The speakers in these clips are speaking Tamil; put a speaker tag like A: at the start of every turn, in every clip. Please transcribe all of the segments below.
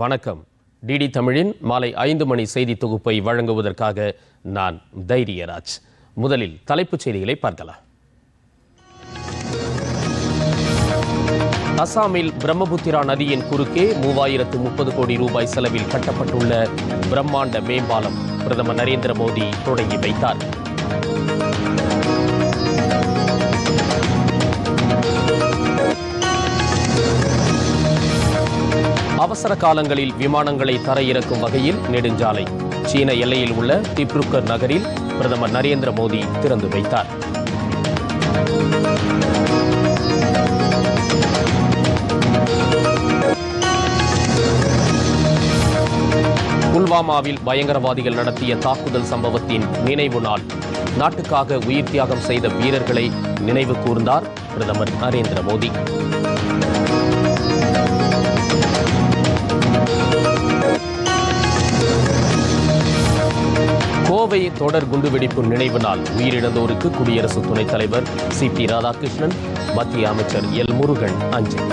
A: வணக்கம் டிடி தமிழின் மாலை ஐந்து மணி செய்தி தொகுப்பை வழங்குவதற்காக நான் தைரியராஜ் முதலில் தலைப்புச் செய்திகளை பார்க்கலாம் அசாமில் பிரம்மபுத்திரா நதியின் குறுக்கே மூவாயிரத்து முப்பது கோடி ரூபாய் செலவில் கட்டப்பட்டுள்ள பிரம்மாண்ட மேம்பாலம் பிரதமர் நரேந்திர மோடி தொடங்கி வைத்தார் அவசர காலங்களில் விமானங்களை தரையிறக்கும் வகையில் நெடுஞ்சாலை சீன எல்லையில் உள்ள திப்ருக்கர் நகரில் பிரதமர் நரேந்திர மோடி திறந்து வைத்தார் புல்வாமாவில் பயங்கரவாதிகள் நடத்திய தாக்குதல் சம்பவத்தின் நினைவு நாள் நாட்டுக்காக உயிர் தியாகம் செய்த வீரர்களை நினைவு கூர்ந்தார் பிரதமர் நரேந்திர மோடி கோவை தொடர் குண்டுவெடிப்பு நினைவு நாள் உயிரிழந்தோருக்கு குடியரசு துணைத் தலைவர் சி பி ராதாகிருஷ்ணன் மத்திய அமைச்சர் எல் முருகன் அஞ்சலி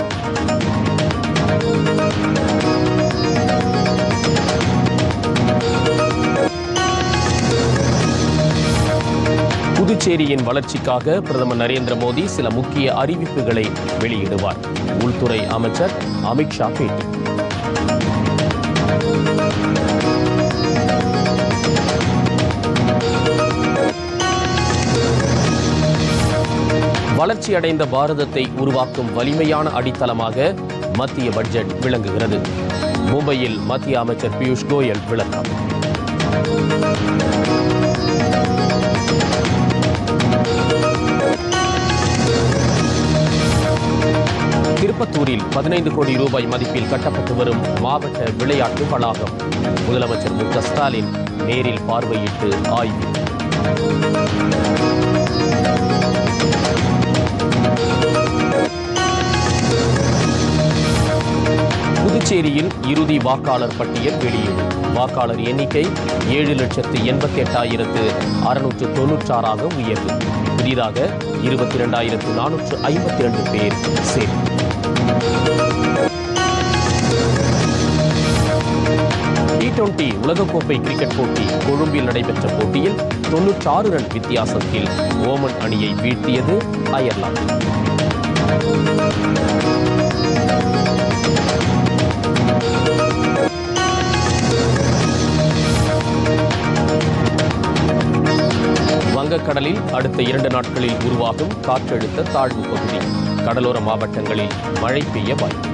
A: புதுச்சேரியின் வளர்ச்சிக்காக பிரதமர் நரேந்திர மோடி சில முக்கிய அறிவிப்புகளை வெளியிடுவார் உள்துறை அமைச்சர் அமித்ஷா பேட்டி வளர்ச்சியடைந்த பாரதத்தை உருவாக்கும் வலிமையான அடித்தளமாக மத்திய பட்ஜெட் விளங்குகிறது மும்பையில் மத்திய அமைச்சர் பியூஷ் கோயல் விளக்கம் திருப்பத்தூரில் பதினைந்து கோடி ரூபாய் மதிப்பில் கட்டப்பட்டு வரும் மாவட்ட விளையாட்டு வளாகம் முதலமைச்சர் மு ஸ்டாலின் நேரில் பார்வையிட்டு ஆய்வு புதுச்சேரியில் இறுதி வாக்காளர் பட்டியல் வெளியீடு வாக்காளர் எண்ணிக்கை ஏழு லட்சத்து எண்பத்தி எட்டாயிரத்து அறுநூற்று தொன்னூற்றாறாக உயர்வு புதிதாக இருபத்தி இரண்டாயிரத்து நானூற்று ஐம்பத்தி இரண்டு பேர் சேர்வு டி டுவெண்டி உலகக்கோப்பை கிரிக்கெட் போட்டி கொழும்பில் நடைபெற்ற போட்டியில் தொன்னூற்றாறு ரன் வித்தியாசத்தில் ஓமன் அணியை வீழ்த்தியது அயர்லாந்து வங்கக்கடலில் அடுத்த இரண்டு நாட்களில் உருவாகும் காற்றழுத்த தாழ்வு பகுதி கடலோர மாவட்டங்களில் மழை பெய்ய வாய்ப்பு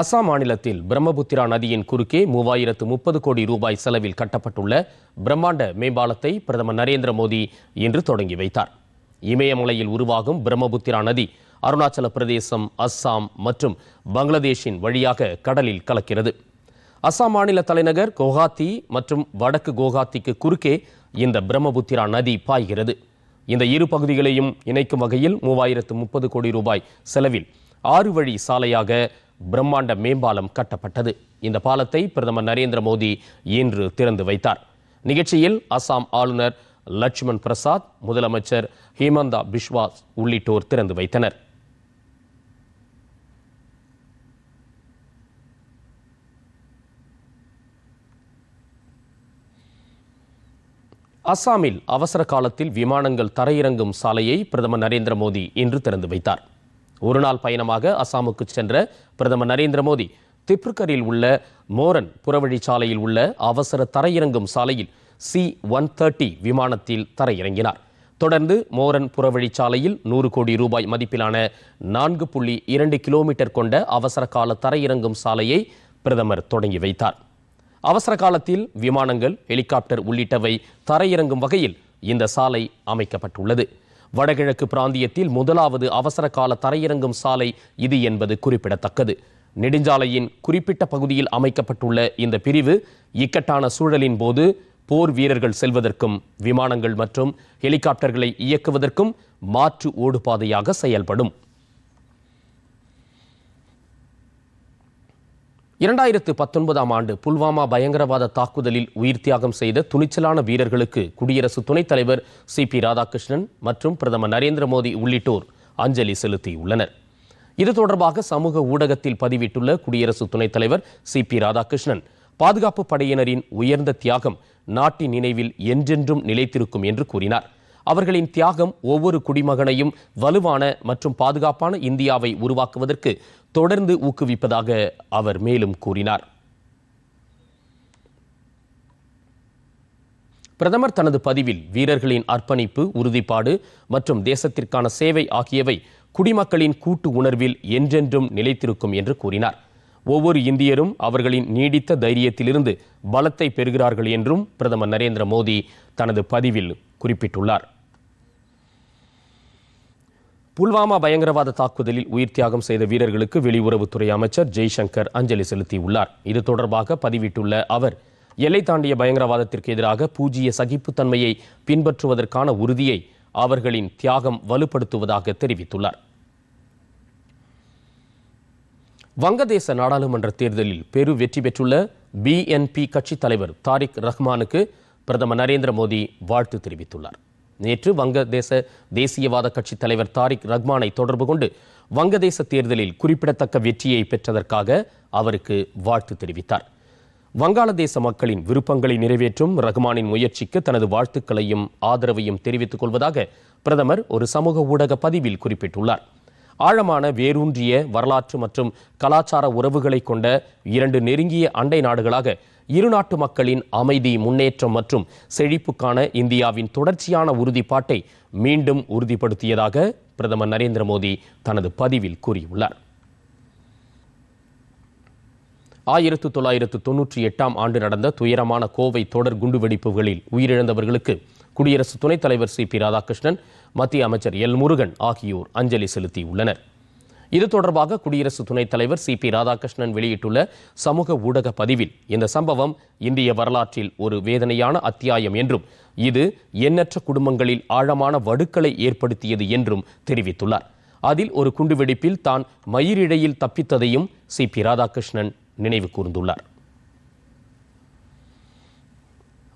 A: அசாம் மாநிலத்தில் பிரம்மபுத்திரா நதியின் குறுக்கே மூவாயிரத்து முப்பது கோடி ரூபாய் செலவில் கட்டப்பட்டுள்ள பிரம்மாண்ட மேம்பாலத்தை பிரதமர் நரேந்திர மோடி இன்று தொடங்கி வைத்தார் இமயமலையில் உருவாகும் பிரம்மபுத்திரா நதி அருணாச்சல பிரதேசம் அஸ்ஸாம் மற்றும் பங்களாதேஷின் வழியாக கடலில் கலக்கிறது அஸ்ஸாம் மாநில தலைநகர் குவஹாத்தி மற்றும் வடக்கு குவஹாத்திக்கு குறுக்கே இந்த பிரம்மபுத்திரா நதி பாய்கிறது இந்த இரு பகுதிகளையும் இணைக்கும் வகையில் மூவாயிரத்து முப்பது கோடி ரூபாய் செலவில் ஆறு வழி சாலையாக பிரம்மாண்ட மேம்பாலம் கட்டப்பட்டது இந்த பாலத்தை பிரதமர் நரேந்திர மோடி இன்று திறந்து வைத்தார் நிகழ்ச்சியில் அசாம் ஆளுநர் லட்சுமண் பிரசாத் முதலமைச்சர் ஹேமந்தா பிஸ்வாஸ் உள்ளிட்டோர் திறந்து வைத்தனர் அசாமில் அவசர காலத்தில் விமானங்கள் தரையிறங்கும் சாலையை பிரதமர் நரேந்திர மோடி இன்று திறந்து வைத்தார் ஒருநாள் பயணமாக அசாமுக்கு சென்ற பிரதமர் நரேந்திர மோடி திப்ருகரில் உள்ள மோரன் புறவழி சாலையில் உள்ள அவசர தரையிறங்கும் சாலையில் சி ஒன் தேர்ட்டி விமானத்தில் தரையிறங்கினார் தொடர்ந்து மோரன் புறவழி சாலையில் நூறு கோடி ரூபாய் மதிப்பிலான நான்கு புள்ளி இரண்டு கிலோமீட்டர் கொண்ட அவசர கால தரையிறங்கும் சாலையை பிரதமர் தொடங்கி வைத்தார் அவசர காலத்தில் விமானங்கள் ஹெலிகாப்டர் உள்ளிட்டவை தரையிறங்கும் வகையில் இந்த சாலை அமைக்கப்பட்டுள்ளது வடகிழக்கு பிராந்தியத்தில் முதலாவது அவசர கால தரையிறங்கும் சாலை இது என்பது குறிப்பிடத்தக்கது நெடுஞ்சாலையின் குறிப்பிட்ட பகுதியில் அமைக்கப்பட்டுள்ள இந்த பிரிவு இக்கட்டான சூழலின் போது போர் வீரர்கள் செல்வதற்கும் விமானங்கள் மற்றும் ஹெலிகாப்டர்களை இயக்குவதற்கும் மாற்று ஓடுபாதையாக செயல்படும் இரண்டாயிரத்து பத்தொன்பதாம் ஆண்டு புல்வாமா பயங்கரவாத தாக்குதலில் உயிர் தியாகம் செய்த துணிச்சலான வீரர்களுக்கு குடியரசு துணைத் தலைவர் சி பி ராதாகிருஷ்ணன் மற்றும் பிரதமர் நரேந்திர மோடி உள்ளிட்டோர் அஞ்சலி செலுத்தியுள்ளனர் இது தொடர்பாக சமூக ஊடகத்தில் பதிவிட்டுள்ள குடியரசு துணைத் தலைவர் சி பி ராதாகிருஷ்ணன் பாதுகாப்பு படையினரின் உயர்ந்த தியாகம் நாட்டின் நினைவில் என்றென்றும் நிலைத்திருக்கும் என்று கூறினார் அவர்களின் தியாகம் ஒவ்வொரு குடிமகனையும் வலுவான மற்றும் பாதுகாப்பான இந்தியாவை உருவாக்குவதற்கு தொடர்ந்து ஊக்குவிப்பதாக அவர் மேலும் கூறினார் பிரதமர் தனது பதிவில் வீரர்களின் அர்ப்பணிப்பு உறுதிப்பாடு மற்றும் தேசத்திற்கான சேவை ஆகியவை குடிமக்களின் கூட்டு உணர்வில் என்றென்றும் நிலைத்திருக்கும் என்று கூறினார் ஒவ்வொரு இந்தியரும் அவர்களின் நீடித்த தைரியத்திலிருந்து பலத்தை பெறுகிறார்கள் என்றும் பிரதமர் நரேந்திர மோடி தனது பதிவில் குறிப்பிட்டுள்ளார் புல்வாமா பயங்கரவாத தாக்குதலில் உயிர் தியாகம் செய்த வீரர்களுக்கு வெளியுறவுத்துறை அமைச்சர் ஜெய்சங்கர் அஞ்சலி செலுத்தியுள்ளார் இது தொடர்பாக பதிவிட்டுள்ள அவர் எல்லை தாண்டிய பயங்கரவாதத்திற்கு எதிராக பூஜ்ய சகிப்புத்தன்மையை பின்பற்றுவதற்கான உறுதியை அவர்களின் தியாகம் வலுப்படுத்துவதாக தெரிவித்துள்ளார் வங்கதேச நாடாளுமன்ற தேர்தலில் பெரு வெற்றி பெற்றுள்ள பிஎன்பி கட்சித் தலைவர் தாரிக் ரஹ்மானுக்கு பிரதமர் நரேந்திர மோடி வாழ்த்து தெரிவித்துள்ளார் நேற்று வங்கதேச தேசியவாத கட்சி தலைவர் தாரிக் ரஹ்மானை தொடர்பு கொண்டு வங்கதேச தேர்தலில் குறிப்பிடத்தக்க வெற்றியை பெற்றதற்காக அவருக்கு வாழ்த்து தெரிவித்தார் வங்காளதேச மக்களின் விருப்பங்களை நிறைவேற்றும் ரஹ்மானின் முயற்சிக்கு தனது வாழ்த்துக்களையும் ஆதரவையும் தெரிவித்துக் கொள்வதாக பிரதமர் ஒரு சமூக ஊடக பதிவில் குறிப்பிட்டுள்ளார் ஆழமான வேரூன்றிய வரலாற்று மற்றும் கலாச்சார உறவுகளை கொண்ட இரண்டு நெருங்கிய அண்டை நாடுகளாக இரு நாட்டு மக்களின் அமைதி முன்னேற்றம் மற்றும் செழிப்புக்கான இந்தியாவின் தொடர்ச்சியான உறுதிப்பாட்டை மீண்டும் உறுதிப்படுத்தியதாக பிரதமர் நரேந்திர மோடி தனது பதிவில் கூறியுள்ளார் ஆயிரத்து தொள்ளாயிரத்து தொன்னூற்றி எட்டாம் ஆண்டு நடந்த துயரமான கோவை தொடர் குண்டுவெடிப்புகளில் உயிரிழந்தவர்களுக்கு குடியரசு துணைத் தலைவர் சி பி ராதாகிருஷ்ணன் மத்திய அமைச்சர் எல் முருகன் ஆகியோர் அஞ்சலி செலுத்தியுள்ளனர் இது தொடர்பாக குடியரசு துணைத் தலைவர் சி பி ராதாகிருஷ்ணன் வெளியிட்டுள்ள சமூக ஊடக பதிவில் இந்த சம்பவம் இந்திய வரலாற்றில் ஒரு வேதனையான அத்தியாயம் என்றும் இது எண்ணற்ற குடும்பங்களில் ஆழமான வடுக்களை ஏற்படுத்தியது என்றும் தெரிவித்துள்ளார் அதில் ஒரு குண்டுவெடிப்பில் தான் மயிரிழையில் தப்பித்ததையும் சி பி ராதாகிருஷ்ணன் நினைவு கூர்ந்துள்ளார்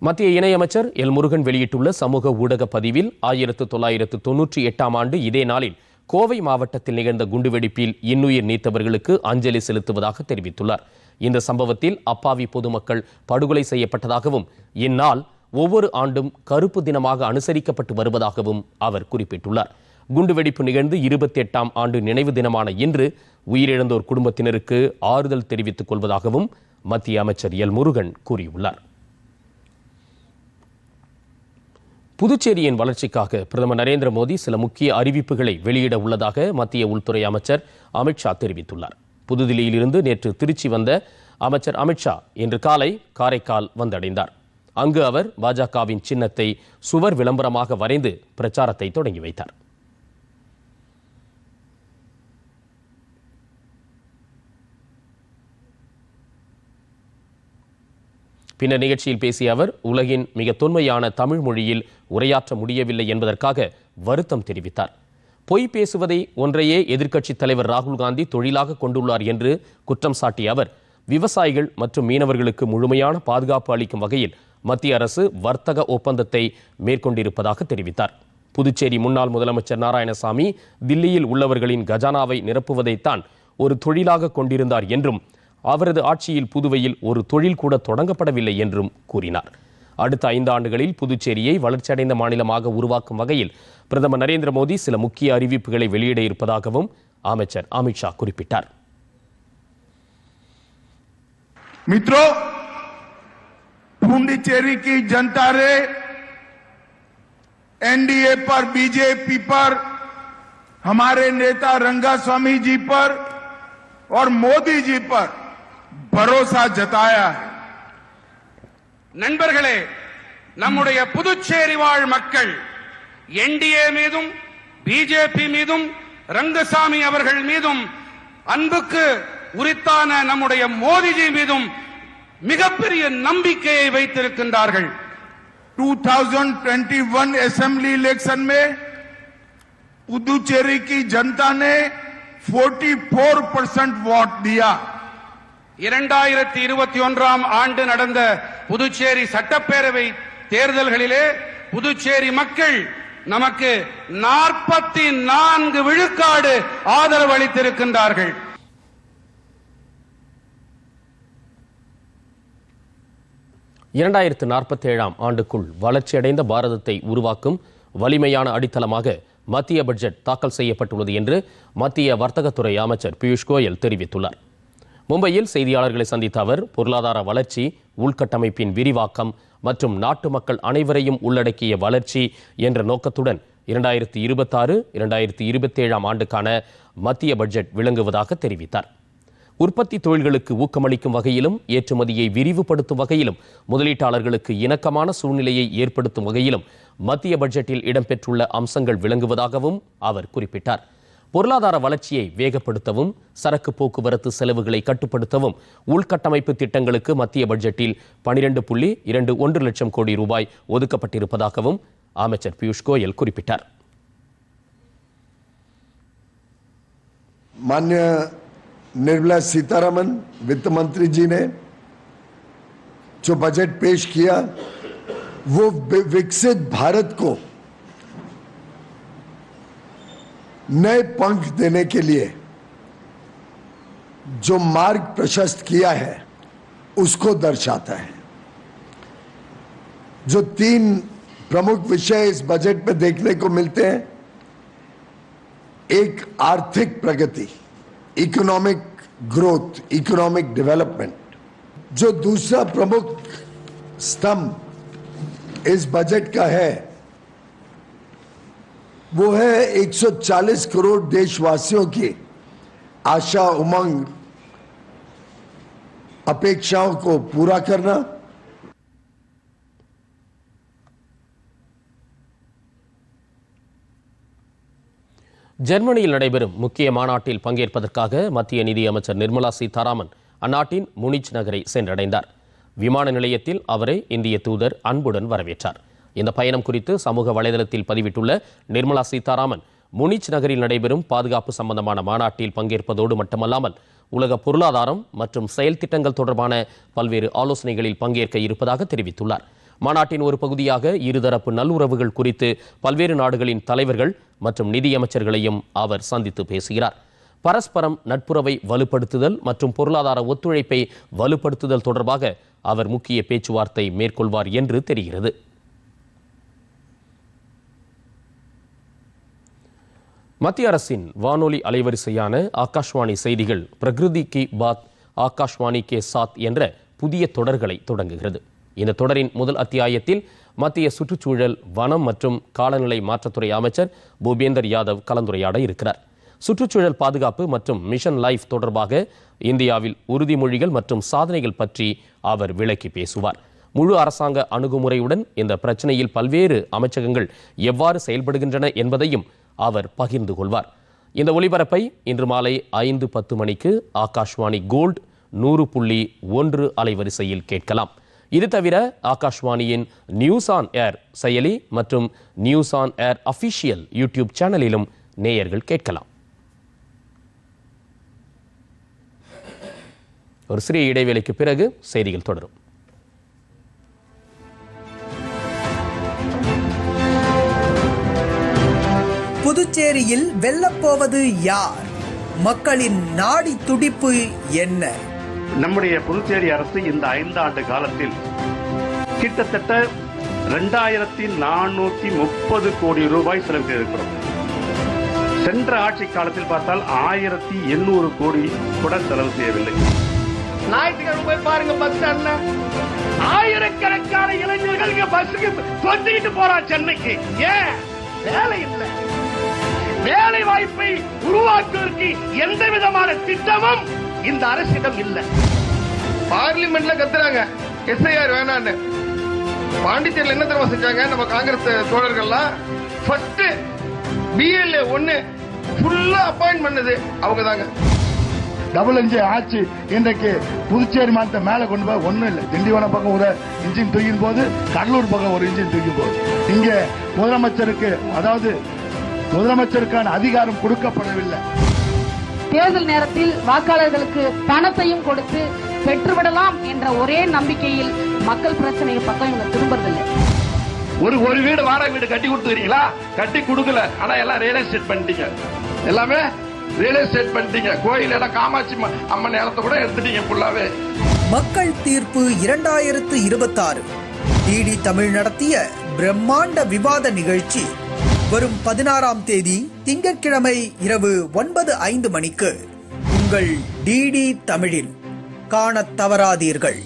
A: மத்திய இணையமைச்சர் எல் முருகன் வெளியிட்டுள்ள சமூக ஊடக பதிவில் ஆயிரத்து தொள்ளாயிரத்து தொன்னூற்றி எட்டாம் ஆண்டு இதே நாளில் கோவை மாவட்டத்தில் நிகழ்ந்த குண்டுவெடிப்பில் இன்னுயிர் நீத்தவர்களுக்கு அஞ்சலி செலுத்துவதாக தெரிவித்துள்ளார் இந்த சம்பவத்தில் அப்பாவி பொதுமக்கள் படுகொலை செய்யப்பட்டதாகவும் இந்நாள் ஒவ்வொரு ஆண்டும் கருப்பு தினமாக அனுசரிக்கப்பட்டு வருவதாகவும் அவர் குறிப்பிட்டுள்ளார் குண்டுவெடிப்பு நிகழ்ந்து இருபத்தி எட்டாம் ஆண்டு நினைவு தினமான இன்று உயிரிழந்தோர் குடும்பத்தினருக்கு ஆறுதல் தெரிவித்துக் கொள்வதாகவும் மத்திய அமைச்சர் எல் முருகன் கூறியுள்ளார் புதுச்சேரியின் வளர்ச்சிக்காக பிரதமர் நரேந்திர மோடி சில முக்கிய அறிவிப்புகளை வெளியிட உள்ளதாக மத்திய உள்துறை அமைச்சர் அமித்ஷா தெரிவித்துள்ளார் புதுதில்லியிலிருந்து நேற்று திருச்சி வந்த அமைச்சர் அமித்ஷா இன்று காலை காரைக்கால் வந்தடைந்தார் அங்கு அவர் பாஜகவின் சின்னத்தை சுவர் விளம்பரமாக வரைந்து பிரச்சாரத்தை தொடங்கி வைத்தார் பின்னர் நிகழ்ச்சியில் பேசிய அவர் உலகின் மிக தொன்மையான தமிழ் மொழியில் உரையாற்ற முடியவில்லை என்பதற்காக வருத்தம் தெரிவித்தார் பொய் பேசுவதை ஒன்றையே எதிர்க்கட்சித் தலைவர் ராகுல் காந்தி தொழிலாக கொண்டுள்ளார் என்று குற்றம் சாட்டிய அவர் விவசாயிகள் மற்றும் மீனவர்களுக்கு முழுமையான பாதுகாப்பு அளிக்கும் வகையில் மத்திய அரசு வர்த்தக ஒப்பந்தத்தை மேற்கொண்டிருப்பதாக தெரிவித்தார் புதுச்சேரி முன்னாள் முதலமைச்சர் நாராயணசாமி தில்லியில் உள்ளவர்களின் கஜானாவை நிரப்புவதைத்தான் ஒரு தொழிலாக கொண்டிருந்தார் என்றும் அவரது ஆட்சியில் புதுவையில் ஒரு தொழில் கூட தொடங்கப்படவில்லை என்றும் கூறினார் அடுத்த ஐந்து ஆண்டுகளில் புதுச்சேரியை வளர்ச்சியடைந்த மாநிலமாக உருவாக்கும் வகையில் பிரதமர் நரேந்திர மோடி சில முக்கிய அறிவிப்புகளை வெளியிட இருப்பதாகவும் அமைச்சர் அமித்ஷா குறிப்பிட்டார் மித்ரோ पुंडिचेरी की என்டிஏ பர் பிஜேபி பர் ஹமாரே நேதா हमारे नेता रंगा स्वामी ஜி पर और பரோசா ஜதாயா நண்பர்களே நம்முடைய புதுச்சேரி வாழ் மக்கள் என்டிஏ மீதும் பிஜேபி மீதும் ரங்கசாமி அவர்கள் மீதும் அன்புக்கு உரித்தான நம்முடைய மோடிஜி மீதும் மிகப்பெரிய நம்பிக்கையை வைத்திருக்கின்றார்கள் 2021 असेंबली इलेक्शन में पुदुचेरी की जनता நே 44 பர்சன்ட் वोट தியா இரண்டாயிரத்தி இருபத்தி ஒன்றாம் ஆண்டு நடந்த புதுச்சேரி சட்டப்பேரவை தேர்தல்களிலே புதுச்சேரி மக்கள் நமக்கு நாற்பத்தி நான்கு விழுக்காடு ஆதரவு அளித்திருக்கின்றார்கள் இரண்டாயிரத்து நாற்பத்தி ஏழாம் ஆண்டுக்குள் வளர்ச்சியடைந்த பாரதத்தை உருவாக்கும் வலிமையான அடித்தளமாக மத்திய பட்ஜெட் தாக்கல் செய்யப்பட்டுள்ளது என்று மத்திய வர்த்தகத்துறை அமைச்சர் பியூஷ் கோயல் தெரிவித்துள்ளார் மும்பையில் செய்தியாளர்களை சந்தித்த அவர் பொருளாதார வளர்ச்சி உள்கட்டமைப்பின் விரிவாக்கம் மற்றும் நாட்டு மக்கள் அனைவரையும் உள்ளடக்கிய வளர்ச்சி என்ற நோக்கத்துடன் இரண்டாயிரத்தி இருபத்தாறு இரண்டாயிரத்தி இருபத்தேழாம் ஆண்டுக்கான மத்திய பட்ஜெட் விளங்குவதாக தெரிவித்தார் உற்பத்தி தொழில்களுக்கு ஊக்கமளிக்கும் வகையிலும் ஏற்றுமதியை விரிவுபடுத்தும் வகையிலும் முதலீட்டாளர்களுக்கு இணக்கமான சூழ்நிலையை ஏற்படுத்தும் வகையிலும் மத்திய பட்ஜெட்டில் இடம்பெற்றுள்ள அம்சங்கள் விளங்குவதாகவும் அவர் குறிப்பிட்டார் பொருளாதார வளர்ச்சியை வேகப்படுத்தவும் சரக்கு போக்குவரத்து செலவுகளை கட்டுப்படுத்தவும் உள்கட்டமைப்பு திட்டங்களுக்கு மத்திய பட்ஜெட்டில் பனிரெண்டு புள்ளி இரண்டு ஒன்று லட்சம் கோடி ரூபாய் ஒதுக்கப்பட்டிருப்பதாகவும் அமைச்சர் பியூஷ் கோயல் குறிப்பிட்டார் मान्य निर्मला सीतारमन वित्त மந்திரி ஜி ने जो बजट पेश किया नए पंख देने के लिए जो मार्ग प्रशस्त किया है उसको दर्शाता है जो तीन प्रमुख विषय इस बजट में देखने को मिलते हैं एक आर्थिक प्रगति इकोनॉमिक ग्रोथ इकोनॉमिक डेवलपमेंट जो दूसरा प्रमुख स्तंभ इस बजट का है वो है 140 करोड़ देशवासियों की आशा उमंग अपेक्षाओं को पूरा करना ஜெர்மனியில் நடைபெறும் முக்கிய மாநாட்டில் பங்கேற்பதற்காக மத்திய நிதியமைச்சர் நிர்மலா சீதாராமன் அந்நாட்டின் முனிச் நகரை சென்றடைந்தார் விமான நிலையத்தில் அவரை இந்திய தூதர் அன்புடன் வரவேற்றார் இந்த பயணம் குறித்து சமூக வலைதளத்தில் பதிவிட்டுள்ள நிர்மலா சீதாராமன் முனிச் நகரில் நடைபெறும் பாதுகாப்பு சம்பந்தமான மாநாட்டில் பங்கேற்பதோடு மட்டுமல்லாமல் உலக பொருளாதாரம் மற்றும் செயல் திட்டங்கள் தொடர்பான பல்வேறு ஆலோசனைகளில் பங்கேற்க இருப்பதாக தெரிவித்துள்ளார் மாநாட்டின் ஒரு பகுதியாக இருதரப்பு நல்லுறவுகள் குறித்து பல்வேறு நாடுகளின் தலைவர்கள் மற்றும் நிதியமைச்சர்களையும் அவர் சந்தித்து பேசுகிறார் பரஸ்பரம் நட்புறவை வலுப்படுத்துதல் மற்றும் பொருளாதார ஒத்துழைப்பை வலுப்படுத்துதல் தொடர்பாக அவர் முக்கிய பேச்சுவார்த்தை மேற்கொள்வார் என்று தெரிகிறது மத்திய அரசின் வானொலி அலைவரிசையான ஆகாஷ்வாணி செய்திகள் பிரகிருதி கி பாத் ஆகாஷ்வாணி கே சாத் என்ற புதிய தொடர்களை தொடங்குகிறது இந்த தொடரின் முதல் அத்தியாயத்தில் மத்திய சுற்றுச்சூழல் வனம் மற்றும் காலநிலை மாற்றத்துறை அமைச்சர் பூபேந்தர் யாதவ் கலந்துரையாட இருக்கிறார் சுற்றுச்சூழல் பாதுகாப்பு மற்றும் மிஷன் லைஃப் தொடர்பாக இந்தியாவில் உறுதிமொழிகள் மற்றும் சாதனைகள் பற்றி அவர் விளக்கி பேசுவார் முழு அரசாங்க அணுகுமுறையுடன் இந்த பிரச்சனையில் பல்வேறு அமைச்சகங்கள் எவ்வாறு செயல்படுகின்றன என்பதையும் அவர் பகிர்ந்து கொள்வார் இந்த ஒளிபரப்பை இன்று மாலை ஐந்து பத்து மணிக்கு ஆகாஷ்வாணி கோல்டு நூறு புள்ளி ஒன்று அலைவரிசையில் கேட்கலாம் இது தவிர ஆகாஷ்வாணியின் நியூஸ் ஆன் ஏர் செயலி மற்றும் news on air official YouTube சேனலிலும் நேயர்கள் கேட்கலாம் ஒரு சிறிய இடைவேளைக்கு பிறகு செய்திகள் தொடரும் புதுச்சேரியில் வெல்லப்போவது யார் மக்களின் நாடி துடிப்பு என்ன நம்முடைய புதுச்சேரி அரசு இந்த ஐந்து ஆண்டு காலத்தில் கிட்டத்தட்ட ரெண்டாயிரத்தி நானூத்தி முப்பது கோடி ரூபாய் செலவு செய்திருக்கிறோம் சென்ற ஆட்சி காலத்தில் பார்த்தால் ஆயிரத்தி எண்ணூறு கோடி கூட செலவு செய்யவில்லை ஞாயிற்றுக்கிழமை பாருங்க பஸ் ஆயிரக்கணக்கான இளைஞர்கள் பஸ்ஸுக்கு தொத்திக்கிட்டு போறா சென்னைக்கு ஏன் வேலை இல்லை வேலை வாய்ப்பை உருவாக்குவதற்கு எந்த விதமான திட்டமும் இந்த அரசிடம் இல்லை பார்லிமெண்ட்ல கத்துறாங்க எஸ்ஐஆர் வேணான்னு பாண்டிச்சேரியில் என்ன தெரியுமா செஞ்சாங்க நம்ம காங்கிரஸ் தோழர்கள்லாம் ஃபர்ஸ்ட் பிஎல்ஏ ஒன்னு ஃபுல்லா அப்பாயிண்ட் பண்ணது அவங்க தாங்க டபுள் இன்ஜி ஆச்சு இன்றைக்கு புதுச்சேரி மாநிலத்தை மேல கொண்டு போய் ஒண்ணும் இல்லை திண்டிவனம் பக்கம் ஒரு இன்ஜின் தூக்கும் போது கடலூர் பக்கம் ஒரு இன்ஜின் தூக்கும் போது இங்க முதலமைச்சருக்கு அதாவது முதலமைச்சருக்கான அதிகாரம் கொடுக்கப்படவில்லை தேர்தல் நேரத்தில் வாக்காளர்களுக்கு பணத்தையும் கொடுத்து பெற்றுவிடலாம் என்ற ஒரே நம்பிக்கையில் மக்கள் பிரச்சனை பக்கம் இவங்க திரும்பதில்லை ஒரு ஒரு வீடு வாடகை வீடு கட்டி கொடுத்துக்கிறீங்களா கட்டி கொடுக்கல ஆனா எல்லாம் ரியல் எஸ்டேட் பண்ணிட்டீங்க எல்லாமே ரியல் எஸ்டேட் பண்ணிட்டீங்க கோயில் இடம் காமாட்சி அம்மன் நேரத்தை கூட எடுத்துட்டீங்க ஃபுல்லாவே மக்கள் தீர்ப்பு இரண்டாயிரத்து இருபத்தாறு டிடி தமிழ் நடத்திய பிரம்மாண்ட விவாத நிகழ்ச்சி வரும் பதினாறாம் தேதி திங்கட்கிழமை இரவு ஒன்பது ஐந்து மணிக்கு உங்கள் டிடி தமிழில் காணத் தவறாதீர்கள்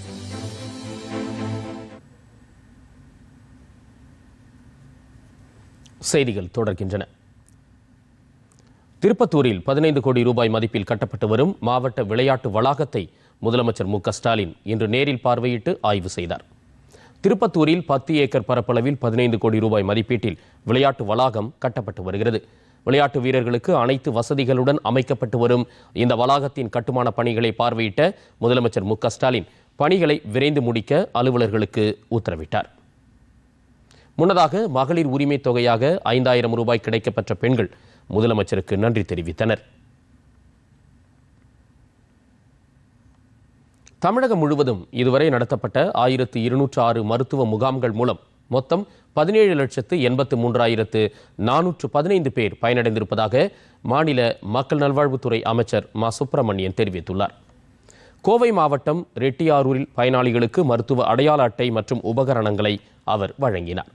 A: செய்திகள் தொடர்கின்றன திருப்பத்தூரில் பதினைந்து கோடி ரூபாய் மதிப்பில் கட்டப்பட்டு வரும் மாவட்ட விளையாட்டு வளாகத்தை முதலமைச்சர் மு ஸ்டாலின் இன்று நேரில் பார்வையிட்டு ஆய்வு செய்தார் திருப்பத்தூரில் பத்து ஏக்கர் பரப்பளவில் பதினைந்து கோடி ரூபாய் மதிப்பீட்டில் விளையாட்டு வளாகம் கட்டப்பட்டு வருகிறது விளையாட்டு வீரர்களுக்கு அனைத்து வசதிகளுடன் அமைக்கப்பட்டு வரும் இந்த வளாகத்தின் கட்டுமான பணிகளை பார்வையிட்ட முதலமைச்சர் மு ஸ்டாலின் பணிகளை விரைந்து முடிக்க அலுவலர்களுக்கு உத்தரவிட்டார் முன்னதாக மகளிர் உரிமை தொகையாக ஐந்தாயிரம் ரூபாய் கிடைக்கப்பெற்ற பெண்கள் முதலமைச்சருக்கு நன்றி தெரிவித்தனர் தமிழகம் முழுவதும் இதுவரை நடத்தப்பட்ட ஆயிரத்து இருநூற்று ஆறு மருத்துவ முகாம்கள் மூலம் மொத்தம் பதினேழு லட்சத்து எண்பத்து மூன்றாயிரத்து நானூற்று பதினைந்து பேர் பயனடைந்திருப்பதாக மாநில மக்கள் நல்வாழ்வுத்துறை அமைச்சர் மா சுப்பிரமணியன் தெரிவித்துள்ளார் கோவை மாவட்டம் ரெட்டியாரூரில் பயனாளிகளுக்கு மருத்துவ அடையாள அட்டை மற்றும் உபகரணங்களை அவர் வழங்கினார்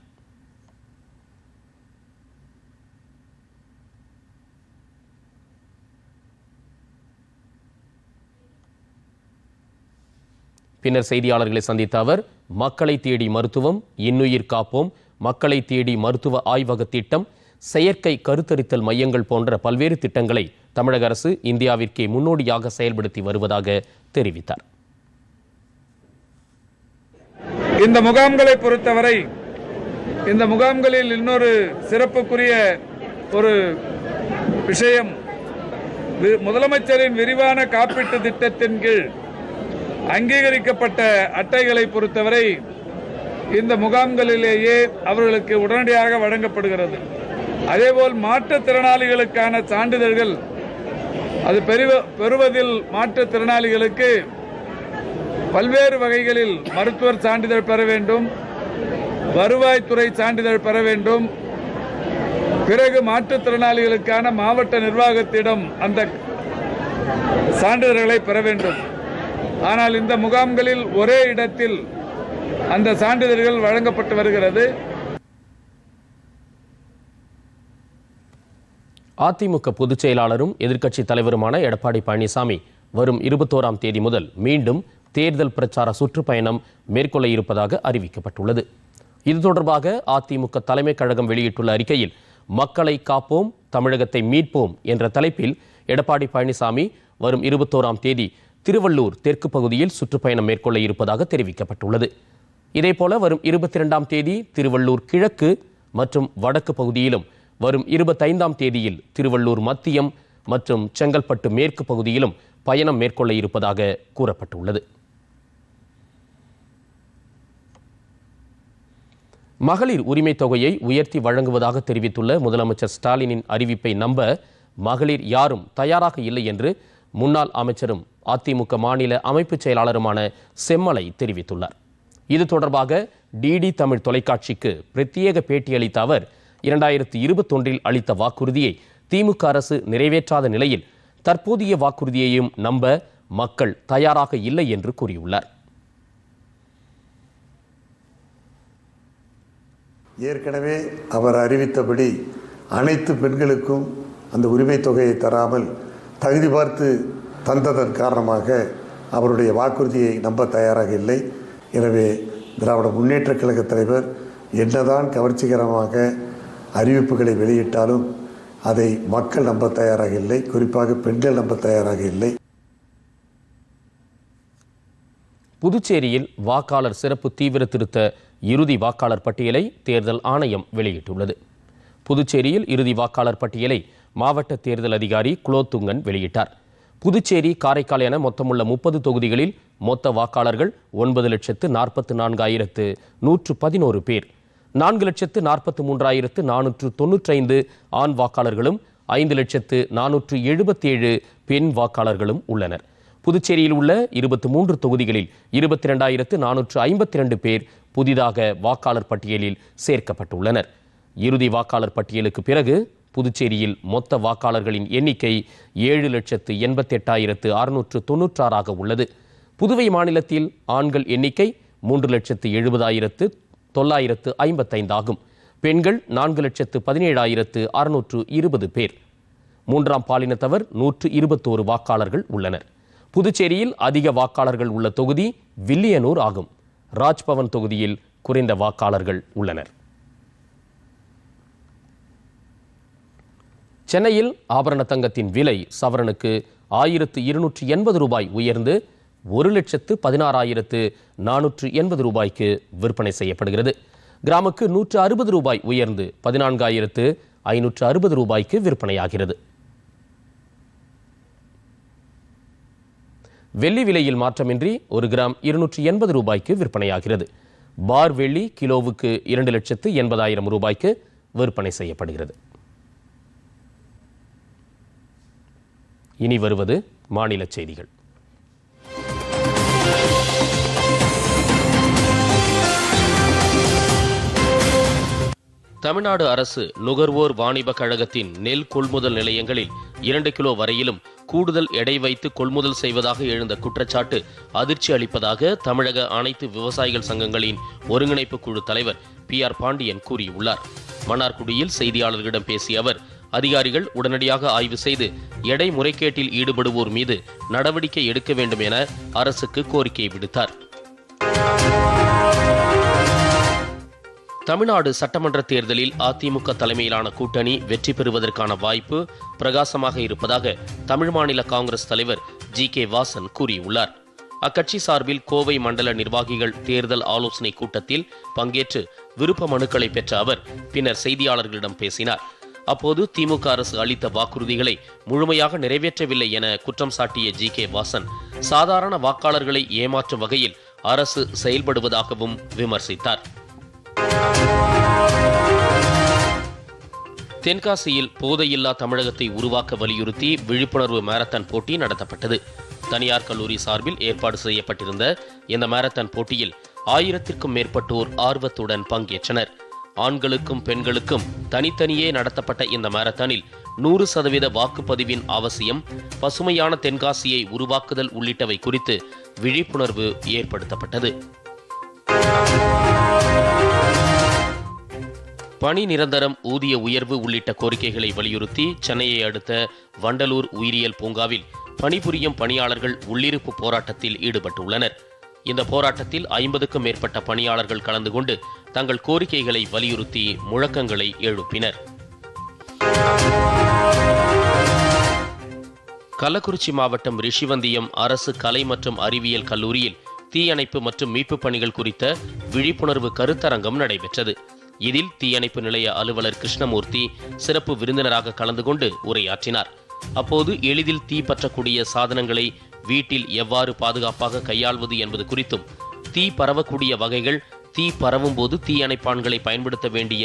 A: பின்னர் செய்தியாளர்களை சந்தித்த அவர் மக்களை தேடி மருத்துவம் இன்னுயிர் காப்போம் மக்களை தேடி மருத்துவ ஆய்வக திட்டம் செயற்கை கருத்தரித்தல் மையங்கள் போன்ற பல்வேறு திட்டங்களை தமிழக அரசு இந்தியாவிற்கே முன்னோடியாக செயல்படுத்தி வருவதாக தெரிவித்தார் இந்த முகாம்களை பொறுத்தவரை இந்த முகாம்களில் இன்னொரு சிறப்புக்குரிய ஒரு விஷயம் முதலமைச்சரின் விரிவான காப்பீட்டு திட்டத்தின் கீழ் அங்கீகரிக்கப்பட்ட அட்டைகளை பொறுத்தவரை இந்த முகாம்களிலேயே அவர்களுக்கு உடனடியாக வழங்கப்படுகிறது அதேபோல் மாற்றுத்திறனாளிகளுக்கான சான்றிதழ்கள் அது பெறுவதில் மாற்றுத்திறனாளிகளுக்கு பல்வேறு வகைகளில் மருத்துவர் சான்றிதழ் பெற வேண்டும் வருவாய்த்துறை சான்றிதழ் பெற வேண்டும் பிறகு மாற்றுத்திறனாளிகளுக்கான மாவட்ட நிர்வாகத்திடம் அந்த சான்றிதழ்களை பெற வேண்டும் ஆனால் இந்த முகாம்களில் ஒரே இடத்தில் அந்த சான்றிதழ்கள் வழங்கப்பட்டு வருகிறது அதிமுக பொதுச் செயலாளரும் எதிர்க்கட்சித் தலைவருமான எடப்பாடி பழனிசாமி வரும் இருபத்தோராம் தேதி முதல் மீண்டும் தேர்தல் பிரச்சார சுற்றுப்பயணம் மேற்கொள்ள இருப்பதாக அறிவிக்கப்பட்டுள்ளது இது தொடர்பாக அதிமுக தலைமை கழகம் வெளியிட்டுள்ள அறிக்கையில் மக்களை காப்போம் தமிழகத்தை மீட்போம் என்ற தலைப்பில் எடப்பாடி பழனிசாமி வரும் இருபத்தோராம் தேதி திருவள்ளூர் தெற்கு பகுதியில் சுற்றுப்பயணம் மேற்கொள்ள இருப்பதாக தெரிவிக்கப்பட்டுள்ளது இதேபோல வரும் இருபத்தி இரண்டாம் தேதி திருவள்ளூர் கிழக்கு மற்றும் வடக்கு பகுதியிலும் வரும் இருபத்தைந்தாம் தேதியில் திருவள்ளூர் மத்தியம் மற்றும் செங்கல்பட்டு மேற்கு பகுதியிலும் பயணம் மேற்கொள்ள இருப்பதாக கூறப்பட்டுள்ளது மகளிர் உரிமை தொகையை உயர்த்தி வழங்குவதாக தெரிவித்துள்ள முதலமைச்சர் ஸ்டாலினின் அறிவிப்பை நம்ப மகளிர் யாரும் தயாராக இல்லை என்று முன்னாள் அமைச்சரும் அதிமுக மாநில அமைப்புச் செயலாளருமான செம்மலை தெரிவித்துள்ளார் இது தொடர்பாக டிடி தமிழ் தொலைக்காட்சிக்கு பிரத்யேக பேட்டியளித்த அவர் இரண்டாயிரத்தி இருபத்தொன்றில் அளித்த வாக்குறுதியை திமுக அரசு நிறைவேற்றாத நிலையில் தற்போதைய வாக்குறுதியையும் நம்ப மக்கள் தயாராக இல்லை என்று கூறியுள்ளார் ஏற்கனவே அவர் அறிவித்தபடி அனைத்து பெண்களுக்கும் அந்த உரிமை தொகையை தராமல் தகுதி பார்த்து தந்ததன் காரணமாக அவருடைய வாக்குறுதியை நம்ப தயாராக இல்லை எனவே திராவிட முன்னேற்ற கழக தலைவர் என்னதான் கவர்ச்சிகரமாக அறிவிப்புகளை வெளியிட்டாலும் அதை மக்கள் நம்ப தயாராக இல்லை குறிப்பாக பெண்கள் நம்ப தயாராக இல்லை புதுச்சேரியில் வாக்காளர் சிறப்பு தீவிர திருத்த இறுதி வாக்காளர் பட்டியலை தேர்தல் ஆணையம் வெளியிட்டுள்ளது புதுச்சேரியில் இறுதி வாக்காளர் பட்டியலை மாவட்ட தேர்தல் அதிகாரி குலோத்துங்கன் வெளியிட்டார் புதுச்சேரி காரைக்கால் என மொத்தமுள்ள முப்பது தொகுதிகளில் மொத்த வாக்காளர்கள் ஒன்பது லட்சத்து நாற்பத்து நான்காயிரத்து நூற்று பதினோரு பேர் நான்கு லட்சத்து நாற்பத்து மூன்றாயிரத்து நானூற்று ஐந்து ஆண் வாக்காளர்களும் ஐந்து லட்சத்து நானூற்று எழுபத்தேழு பெண் வாக்காளர்களும் உள்ளனர் புதுச்சேரியில் உள்ள இருபத்தி மூன்று தொகுதிகளில் இருபத்தி ரெண்டாயிரத்து நானூற்று ஐம்பத்தி ரெண்டு பேர் புதிதாக வாக்காளர் பட்டியலில் சேர்க்கப்பட்டுள்ளனர் இறுதி வாக்காளர் பட்டியலுக்கு பிறகு புதுச்சேரியில் மொத்த வாக்காளர்களின் எண்ணிக்கை ஏழு லட்சத்து எண்பத்தெட்டாயிரத்து அறுநூற்று தொன்னூற்றாறாக உள்ளது புதுவை மாநிலத்தில் ஆண்கள் எண்ணிக்கை மூன்று லட்சத்து எழுபதாயிரத்து தொள்ளாயிரத்து ஐம்பத்தைந்தாகும் பெண்கள் நான்கு லட்சத்து பதினேழாயிரத்து அறுநூற்று இருபது பேர் மூன்றாம் பாலினத்தவர் நூற்று இருபத்தோரு வாக்காளர்கள் உள்ளனர் புதுச்சேரியில் அதிக வாக்காளர்கள் உள்ள தொகுதி வில்லியனூர் ஆகும் ராஜ்பவன் தொகுதியில் குறைந்த வாக்காளர்கள் உள்ளனர் சென்னையில் ஆபரண தங்கத்தின் விலை சவரனுக்கு ஆயிரத்து இருநூற்றி எண்பது ரூபாய் உயர்ந்து ஒரு லட்சத்து பதினாறாயிரத்து நானூற்று எண்பது ரூபாய்க்கு விற்பனை செய்யப்படுகிறது கிராமுக்கு நூற்று அறுபது ரூபாய் உயர்ந்து பதினான்காயிரத்து ஐநூற்று அறுபது ரூபாய்க்கு விற்பனையாகிறது வெள்ளி விலையில் மாற்றமின்றி ஒரு கிராம் இருநூற்றி எண்பது ரூபாய்க்கு விற்பனையாகிறது பார் வெள்ளி கிலோவுக்கு இரண்டு லட்சத்து எண்பதாயிரம் ரூபாய்க்கு விற்பனை செய்யப்படுகிறது இனி வருவது மாநில செய்திகள் தமிழ்நாடு அரசு நுகர்வோர் வாணிப கழகத்தின் நெல் கொள்முதல் நிலையங்களில் இரண்டு கிலோ வரையிலும் கூடுதல் எடை வைத்து கொள்முதல் செய்வதாக எழுந்த குற்றச்சாட்டு அதிர்ச்சி அளிப்பதாக தமிழக அனைத்து விவசாயிகள் சங்கங்களின் ஒருங்கிணைப்பு குழு தலைவர் பி ஆர் பாண்டியன் கூறியுள்ளார் மன்னார்குடியில் செய்தியாளர்களிடம் பேசிய அவர் அதிகாரிகள் உடனடியாக ஆய்வு செய்து எடை முறைகேட்டில் ஈடுபடுவோர் மீது நடவடிக்கை எடுக்க வேண்டும் என அரசுக்கு கோரிக்கை விடுத்தார் தமிழ்நாடு சட்டமன்ற தேர்தலில் அதிமுக தலைமையிலான கூட்டணி வெற்றி பெறுவதற்கான வாய்ப்பு பிரகாசமாக இருப்பதாக தமிழ் மாநில காங்கிரஸ் தலைவர் ஜி கே வாசன் கூறியுள்ளார் அக்கட்சி சார்பில் கோவை மண்டல நிர்வாகிகள் தேர்தல் ஆலோசனை கூட்டத்தில் பங்கேற்று விருப்ப மனுக்களை பெற்ற அவர் பின்னர் செய்தியாளர்களிடம் பேசினார் அப்போது திமுக அரசு அளித்த வாக்குறுதிகளை முழுமையாக நிறைவேற்றவில்லை என குற்றம் சாட்டிய ஜி கே வாசன் சாதாரண வாக்காளர்களை ஏமாற்றும் வகையில் அரசு செயல்படுவதாகவும் விமர்சித்தார் தென்காசியில் போதையில்லா தமிழகத்தை உருவாக்க வலியுறுத்தி விழிப்புணர்வு மாரத்தான் போட்டி நடத்தப்பட்டது தனியார் கல்லூரி சார்பில் ஏற்பாடு செய்யப்பட்டிருந்த இந்த மாரத்தான் போட்டியில் ஆயிரத்திற்கும் மேற்பட்டோர் ஆர்வத்துடன் பங்கேற்றனர் ஆண்களுக்கும் பெண்களுக்கும் தனித்தனியே நடத்தப்பட்ட இந்த மாரத்தானில் நூறு சதவீத வாக்குப்பதிவின் அவசியம் பசுமையான தென்காசியை உருவாக்குதல் உள்ளிட்டவை குறித்து விழிப்புணர்வு ஏற்படுத்தப்பட்டது பணி நிரந்தரம் ஊதிய உயர்வு உள்ளிட்ட கோரிக்கைகளை வலியுறுத்தி சென்னையை அடுத்த வண்டலூர் உயிரியல் பூங்காவில் பணிபுரியும் பணியாளர்கள் உள்ளிருப்பு போராட்டத்தில் ஈடுபட்டுள்ளனர் இந்த போராட்டத்தில் ஐம்பதுக்கும் மேற்பட்ட பணியாளர்கள் கலந்து கொண்டு தங்கள் கோரிக்கைகளை வலியுறுத்தி முழக்கங்களை எழுப்பினர் கள்ளக்குறிச்சி மாவட்டம் ரிஷிவந்தியம் அரசு கலை மற்றும் அறிவியல் கல்லூரியில் தீயணைப்பு மற்றும் மீட்புப் பணிகள் குறித்த விழிப்புணர்வு கருத்தரங்கம் நடைபெற்றது இதில் தீயணைப்பு நிலைய அலுவலர் கிருஷ்ணமூர்த்தி சிறப்பு விருந்தினராக கலந்து கொண்டு உரையாற்றினார் அப்போது எளிதில் தீப்பற்றக்கூடிய சாதனங்களை வீட்டில் எவ்வாறு பாதுகாப்பாக கையாள்வது என்பது குறித்தும் தீ பரவக்கூடிய வகைகள் தீ பரவும் போது தீயணைப்பான்களை பயன்படுத்த வேண்டிய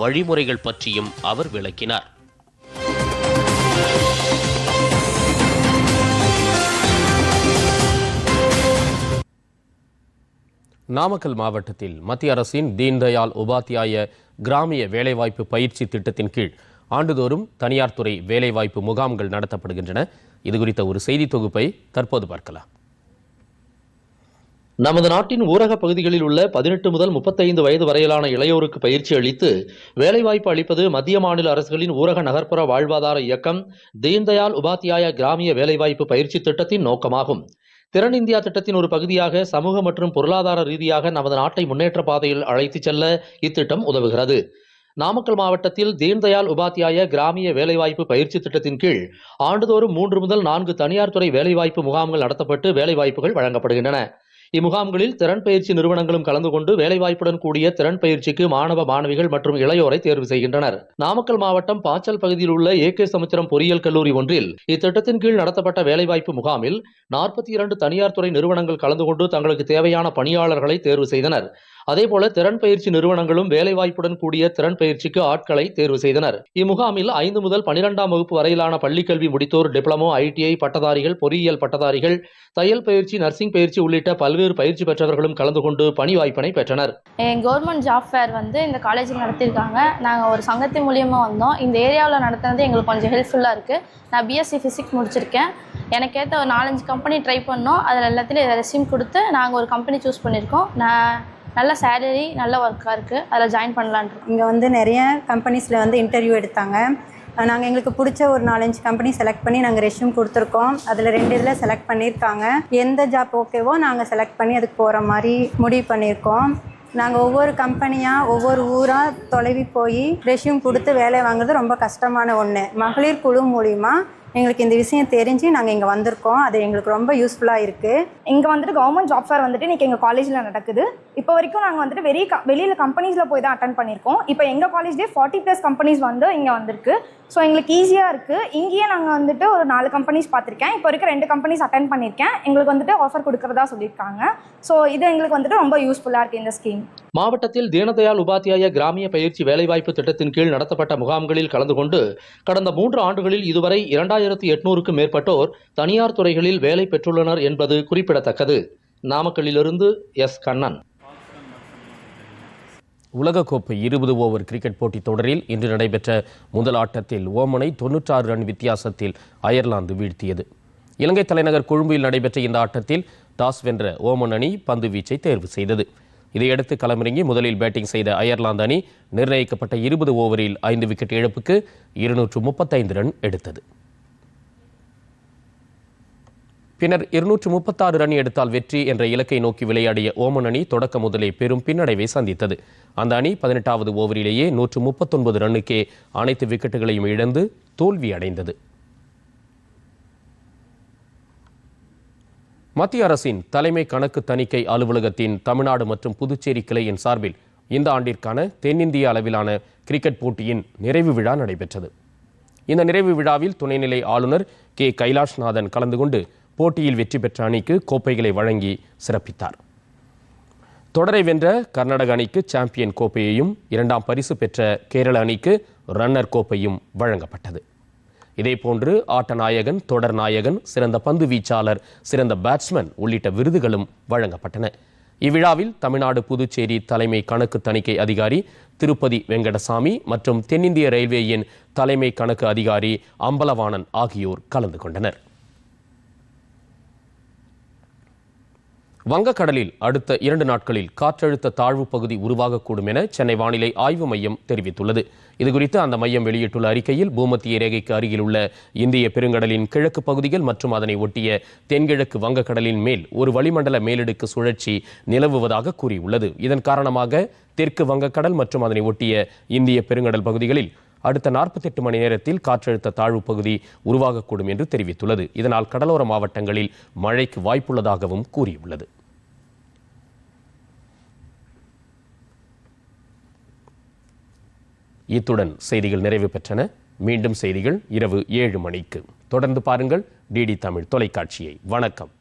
A: வழிமுறைகள் பற்றியும் அவர் விளக்கினார் நாமக்கல் மாவட்டத்தில் மத்திய அரசின் தீன்தயாள் உபாத்தியாய கிராமிய வேலைவாய்ப்பு பயிற்சி திட்டத்தின் கீழ் ஆண்டுதோறும் தனியார் துறை வேலைவாய்ப்பு முகாம்கள் நடத்தப்படுகின்றன இது குறித்த ஒரு செய்தி தொகுப்பை தற்போது பார்க்கலாம் நமது நாட்டின் ஊரக பகுதிகளில் உள்ள பதினெட்டு முதல் முப்பத்தைந்து வயது வரையிலான இளையோருக்கு பயிற்சி அளித்து வேலைவாய்ப்பு அளிப்பது மத்திய மாநில அரசுகளின் ஊரக நகர்ப்புற வாழ்வாதார இயக்கம் தீன்தயாள் உபாத்தியாய கிராமிய வேலைவாய்ப்பு பயிற்சி திட்டத்தின் நோக்கமாகும் திறன் இந்தியா திட்டத்தின் ஒரு பகுதியாக சமூக மற்றும் பொருளாதார ரீதியாக நமது நாட்டை முன்னேற்ற பாதையில் அழைத்துச் செல்ல இத்திட்டம் உதவுகிறது நாமக்கல் மாவட்டத்தில் தீன்தயாள் உபாத்தியாய கிராமிய வேலைவாய்ப்பு பயிற்சி திட்டத்தின் கீழ் ஆண்டுதோறும் மூன்று முதல் நான்கு தனியார் துறை வேலைவாய்ப்பு முகாம்கள் நடத்தப்பட்டு வேலைவாய்ப்புகள் வழங்கப்படுகின்றன இம்முகாம்களில் திறன் பயிற்சி நிறுவனங்களும் கலந்து கொண்டு வேலைவாய்ப்புடன் கூடிய திறன் பயிற்சிக்கு மாணவ மாணவிகள் மற்றும் இளையோரை தேர்வு செய்கின்றனர் நாமக்கல் மாவட்டம் பாச்சல் பகுதியில் உள்ள ஏ கே சமுத்திரம் பொறியியல் கல்லூரி ஒன்றில் இத்திட்டத்தின் கீழ் நடத்தப்பட்ட வேலைவாய்ப்பு முகாமில் நாற்பத்தி இரண்டு தனியார் துறை நிறுவனங்கள் கலந்து கொண்டு தங்களுக்கு தேவையான பணியாளர்களை தேர்வு செய்தனர் அதேபோல திறன் பயிற்சி நிறுவனங்களும் வேலைவாய்ப்புடன் கூடிய திறன் பயிற்சிக்கு ஆட்களை தேர்வு செய்தனர் இம்முகாமில் ஐந்து முதல் பனிரெண்டாம் வகுப்பு வரையிலான பள்ளிக்கல்வி முடித்தோர் டிப்ளமோ ஐடிஐ பட்டதாரிகள் பொறியியல் பட்டதாரிகள் தையல் பயிற்சி நர்சிங் பயிற்சி உள்ளிட்ட பல்வேறு பயிற்சி பெற்றவர்களும் கலந்து கொண்டு பணி வாய்ப்பினை பெற்றனர் கவர்மெண்ட் ஜாப் ஃபேர் வந்து இந்த காலேஜில் நடத்தியிருக்காங்க நாங்கள் ஒரு சங்கத்தின் மூலியமாக வந்தோம் இந்த ஏரியாவில் நடத்துனது எங்களுக்கு கொஞ்சம் ஹெல்ப்ஃபுல்லாக இருக்குது நான் பிஎஸ்சி ஃபிசிக்ஸ் முடிச்சிருக்கேன் எனக்கு ஏற்ற ஒரு நாலஞ்சு கம்பெனி ட்ரை பண்ணோம் அதில் எல்லாத்துலேயும் ரெசியூம் கொடுத்து நாங்கள் ஒரு கம்பெனி சூஸ் பண்ணியிருக்கோம் நான் நல்ல சேலரி நல்ல ஒர்க்காக இருக்குது அதில் ஜாயின் பண்ணலான்ட்டு இங்கே வந்து நிறைய கம்பெனிஸில் வந்து இன்டர்வியூ எடுத்தாங்க நாங்கள் எங்களுக்கு பிடிச்ச ஒரு நாலஞ்சு கம்பெனி செலக்ட் பண்ணி நாங்கள் ரெஷ்யூம் கொடுத்துருக்கோம் அதில் ரெண்டு இதில் செலக்ட் பண்ணியிருக்காங்க எந்த ஜாப் ஓகேவோ நாங்கள் செலக்ட் பண்ணி அதுக்கு போகிற மாதிரி முடிவு பண்ணியிருக்கோம் நாங்கள் ஒவ்வொரு கம்பெனியாக ஒவ்வொரு ஊராக தொலைவி போய் ரெஷ்யூம் கொடுத்து வேலை வாங்குறது ரொம்ப கஷ்டமான ஒன்று மகளிர் குழு மூலிமா எங்களுக்கு இந்த விஷயம் தெரிஞ்சு நாங்கள் இங்கே வந்திருக்கோம் அது எங்களுக்கு ரொம்ப யூஸ்ஃபுல்லாக இருக்குது இங்கே வந்துட்டு கவர்மெண்ட் ஜாப் ஃபேர் வந்துட்டு இன்றைக்கி எங்கள் காலேஜில் நடக்குது இப்போ வரைக்கும் நாங்கள் வந்துட்டு வெளியே க வெளியில் கம்பெனிஸில் போய் தான் அட்டன் பண்ணியிருக்கோம் இப்போ எங்கள் காலேஜ்லேயே ஃபார்ட்டி ப்ளஸ் கம்பெனிஸ் வந்து இங்கே வந்திருக்கு ஸோ எங்களுக்கு ஈஸியாக இருக்குது இங்கேயே நாங்கள் வந்துட்டு ஒரு நாலு கம்பெனிஸ் பார்த்துருக்கேன் இப்போ வரைக்கும் ரெண்டு கம்பெனிஸ் அட்டன் பண்ணியிருக்கேன் எங்களுக்கு வந்துட்டு ஆஃபர் கொடுக்குறதா சொல்லியிருக்காங்க ஸோ இது எங்களுக்கு வந்துட்டு ரொம்ப யூஸ்ஃபுல்லாக இருக்குது இந்த ஸ்கீம் மாவட்டத்தில் தீனதயாள் உபாத்தியாய கிராமிய பயிற்சி வேலைவாய்ப்பு திட்டத்தின் கீழ் நடத்தப்பட்ட முகாம்களில் கலந்து கொண்டு கடந்த மூன்று ஆண்டுகளில் இதுவரை இரண்டாயிரத்தி எட்நூறுக்கும் மேற்பட்டோர் தனியார் துறைகளில் வேலை பெற்றுள்ளனர் என்பது குறிப்பிடத்தக்கது நாமக்கல்லிலிருந்து எஸ் கண்ணன் உலகக்கோப்பை இருபது ஓவர் கிரிக்கெட் போட்டித் தொடரில் இன்று நடைபெற்ற முதல் ஆட்டத்தில் ஓமனை தொன்னூற்றாறு ரன் வித்தியாசத்தில் அயர்லாந்து வீழ்த்தியது இலங்கை தலைநகர் கொழும்பில் நடைபெற்ற இந்த ஆட்டத்தில் டாஸ் வென்ற ஓமன் அணி பந்து வீச்சை தேர்வு செய்தது இதையடுத்து களமிறங்கி முதலில் பேட்டிங் செய்த அயர்லாந்து அணி நிர்ணயிக்கப்பட்ட இருபது ஓவரில் ஐந்து விக்கெட் இழப்புக்கு இருநூற்று முப்பத்தைந்து ரன் எடுத்தது பின்னர் இருநூற்று முப்பத்தாறு ரன் எடுத்தால் வெற்றி என்ற இலக்கை நோக்கி விளையாடிய ஓமன் அணி தொடக்க முதலே பெரும் பின்னடைவை சந்தித்தது அந்த அணி பதினெட்டாவது ஓவரிலேயே நூற்று முப்பத்தொன்பது ரன்னுக்கே அனைத்து விக்கெட்டுகளையும் இழந்து தோல்வி அடைந்தது மத்திய அரசின் தலைமை கணக்கு தணிக்கை அலுவலகத்தின் தமிழ்நாடு மற்றும் புதுச்சேரி கிளையின் சார்பில் இந்த ஆண்டிற்கான தென்னிந்திய அளவிலான கிரிக்கெட் போட்டியின் நிறைவு விழா நடைபெற்றது இந்த நிறைவு விழாவில் துணைநிலை ஆளுநர் கே கைலாஷ்நாதன் கலந்து கொண்டு போட்டியில் வெற்றி பெற்ற அணிக்கு கோப்பைகளை வழங்கி சிறப்பித்தார் தொடரை வென்ற கர்நாடக அணிக்கு சாம்பியன் கோப்பையையும் இரண்டாம் பரிசு பெற்ற கேரள அணிக்கு ரன்னர் கோப்பையும் வழங்கப்பட்டது இதேபோன்று ஆட்ட நாயகன் தொடர் நாயகன் சிறந்த பந்து வீச்சாளர் சிறந்த பேட்ஸ்மேன் உள்ளிட்ட விருதுகளும் வழங்கப்பட்டன இவ்விழாவில் தமிழ்நாடு புதுச்சேரி தலைமை கணக்கு தணிக்கை அதிகாரி திருப்பதி வெங்கடசாமி மற்றும் தென்னிந்திய ரயில்வேயின் தலைமை கணக்கு அதிகாரி அம்பலவாணன் ஆகியோர் கலந்து கொண்டனர் வங்கக்கடலில் அடுத்த இரண்டு நாட்களில் காற்றழுத்த தாழ்வு பகுதி உருவாகக்கூடும் என சென்னை வானிலை ஆய்வு மையம் தெரிவித்துள்ளது இதுகுறித்து அந்த மையம் வெளியிட்டுள்ள அறிக்கையில் பூமத்திய ரேகைக்கு அருகில் உள்ள இந்திய பெருங்கடலின் கிழக்கு பகுதிகள் மற்றும் அதனை ஒட்டிய தென்கிழக்கு வங்கக்கடலின் மேல் ஒரு வளிமண்டல மேலடுக்கு சுழற்சி நிலவுவதாக கூறியுள்ளது இதன் காரணமாக தெற்கு வங்கக்கடல் மற்றும் அதனை ஒட்டிய இந்திய பெருங்கடல் பகுதிகளில் அடுத்த நாற்பத்தெட்டு மணி நேரத்தில் காற்றழுத்த தாழ்வு பகுதி உருவாகக்கூடும் என்று தெரிவித்துள்ளது இதனால் கடலோர மாவட்டங்களில் மழைக்கு வாய்ப்புள்ளதாகவும் கூறியுள்ளது இத்துடன் செய்திகள் நிறைவு பெற்றன மீண்டும் செய்திகள் இரவு ஏழு மணிக்கு தொடர்ந்து பாருங்கள் டிடி தமிழ் தொலைக்காட்சியை வணக்கம்